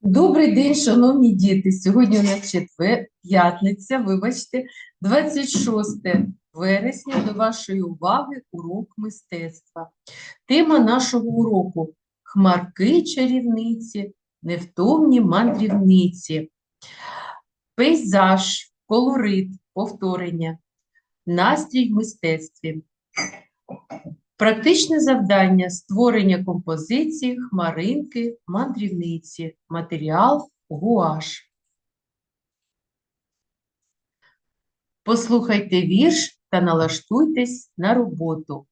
Добрий день, шановні діти. Сьогодні у нас четвер, п'ятниця, вибачте, 26 вересня. До вашої уваги урок мистецтва. Тема нашого уроку хмарки чарівниці, невтомні мандрівниці, пейзаж, колорит, повторення, настрій в мистецтві. Практичне завдання створення композиції, хмаринки, мандрівниці, матеріал гуаш. Послухайте вірш та налаштуйтесь на роботу.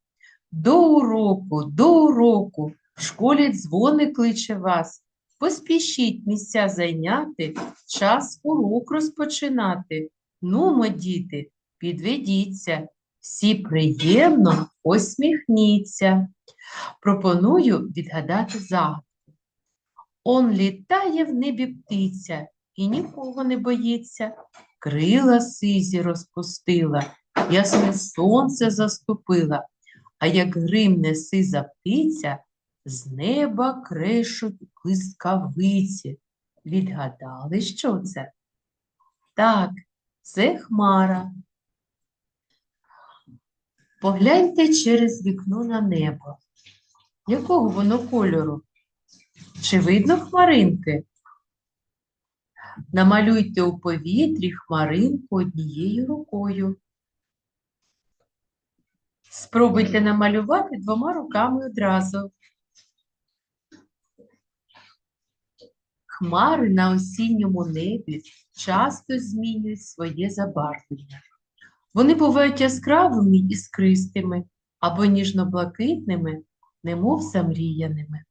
До уроку, до уроку, в школі дзвони кличе вас. Поспішіть місця зайняти, час урок розпочинати. Нумо, діти, підведіться, всі приємно посміхніться. Пропоную відгадати загадку. Он літає в небі птиця і нікого не боїться. Крила сизі розпустила, ясне сонце заступила, а як гримне сиза птиця, з неба крешуть блискавиці. Відгадали, що це? Так, це хмара. Погляньте через вікно на небо. Якого воно кольору? Чи видно хмаринки? Намалюйте у повітрі хмаринку однією рукою. Спробуйте намалювати двома руками одразу. Хмари на осінньому небі часто змінюють своє забарвлення. Вони бувають яскравими іскристими або ніжно-блакитними, немов замріяними.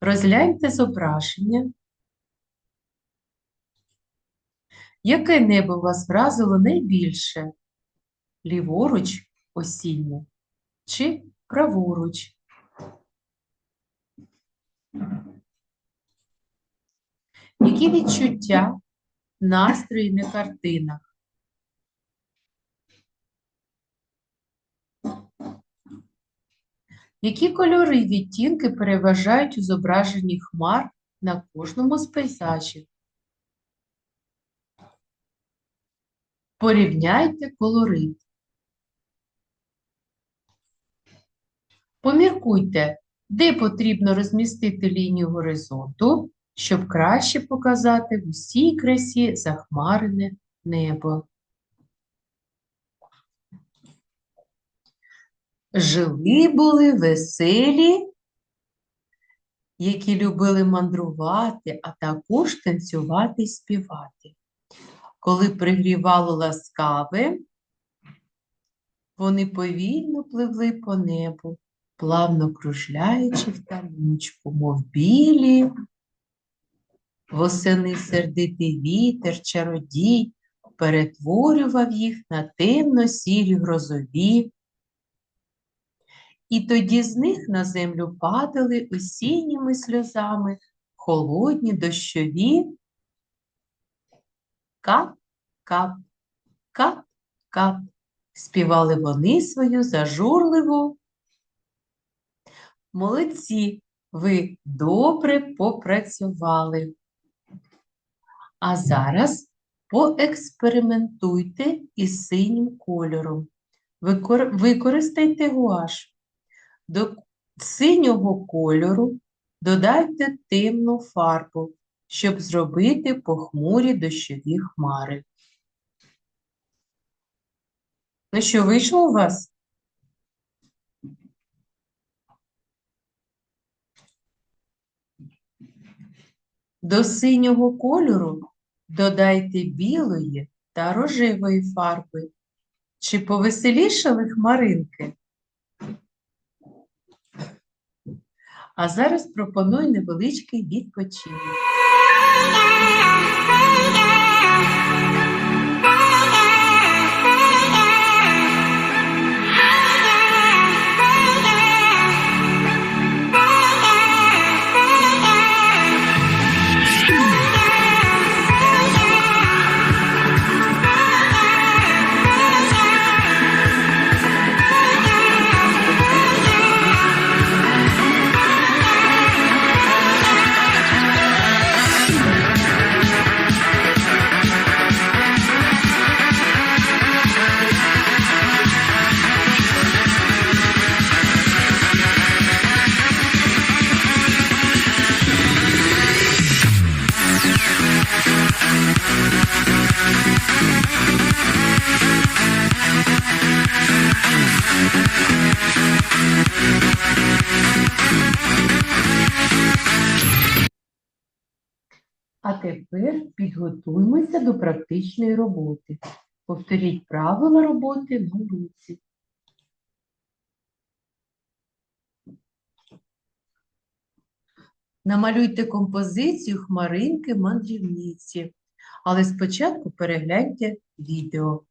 Розгляньте зображення. Яке небо вас вразило найбільше? Ліворуч осіннє чи праворуч? Які відчуття настрої на картинах. Які кольори й відтінки переважають у зображенні хмар на кожному з пейзажів? Порівняйте колорит. Поміркуйте, де потрібно розмістити лінію горизонту, щоб краще показати в усій красі захмарене небо. Жили були веселі, які любили мандрувати, а також танцювати і співати. Коли пригрівало ласкаве, вони повільно пливли по небу, плавно кружляючи в таночку, мов білі Восени сердитий вітер, чародій перетворював їх на темно-сірі грозові, і тоді з них на землю падали осінніми сльозами холодні дощові кап-кап, кап-кап, співали вони свою зажурливу. Молодці, ви добре попрацювали. А зараз поекспериментуйте із синім кольором. Викор... Використайте гуаш. До синього кольору додайте темну фарбу, щоб зробити похмурі дощові хмари. Ну що, вийшло у вас? До синього кольору додайте білої та рожевої фарби. Чи повеселішали хмаринки? А зараз пропоную невеличкий відпочинок. А тепер підготуємося до практичної роботи. Повторіть правила роботи в уроці. Намалюйте композицію хмаринки мандрівниці, але спочатку перегляньте відео.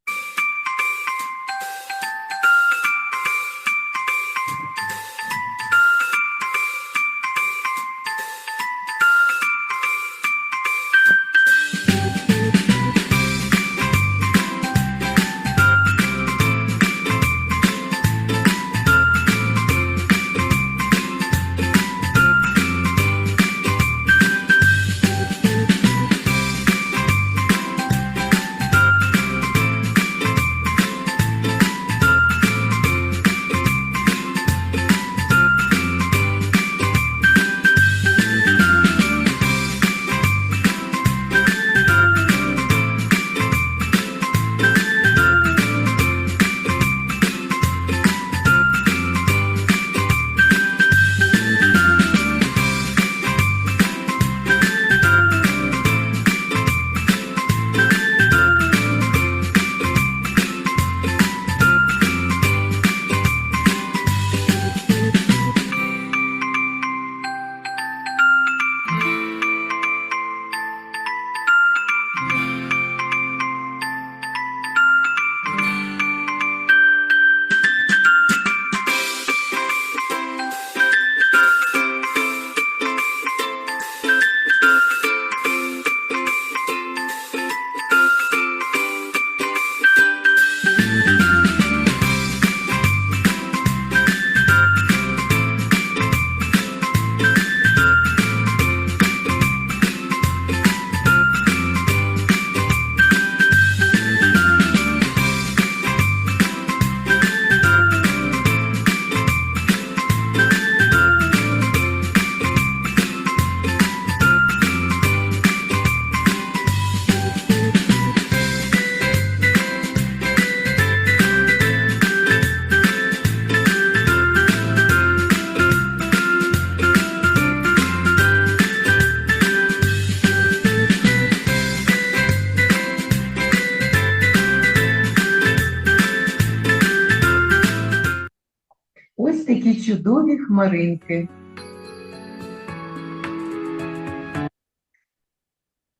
Хмаринки.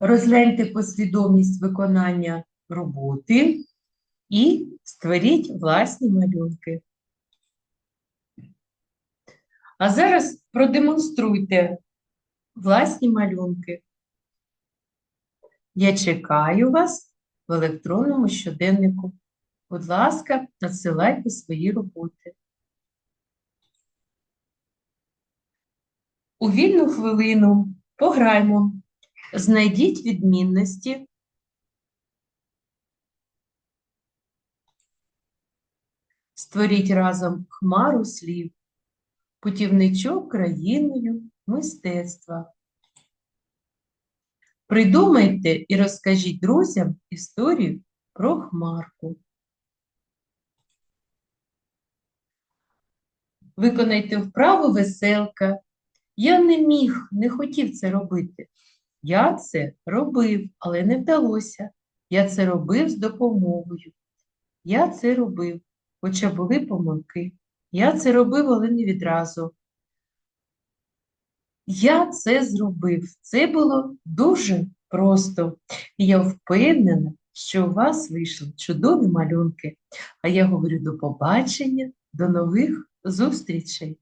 Розгляньте послідовність виконання роботи і створіть власні малюнки. А зараз продемонструйте власні малюнки. Я чекаю вас в електронному щоденнику. Будь ласка, надсилайте свої роботи. У вільну хвилину пограймо. Знайдіть відмінності. Створіть разом хмару слів. Путівничок країною мистецтва. Придумайте і розкажіть друзям історію про хмарку. Виконайте вправу веселка. Я не міг, не хотів це робити. Я це робив, але не вдалося. Я це робив з допомогою. Я це робив, хоча були помилки. Я це робив, але не відразу. Я це зробив. Це було дуже просто. І я впевнена, що у вас вийшли чудові малюнки. А я говорю до побачення, до нових зустрічей.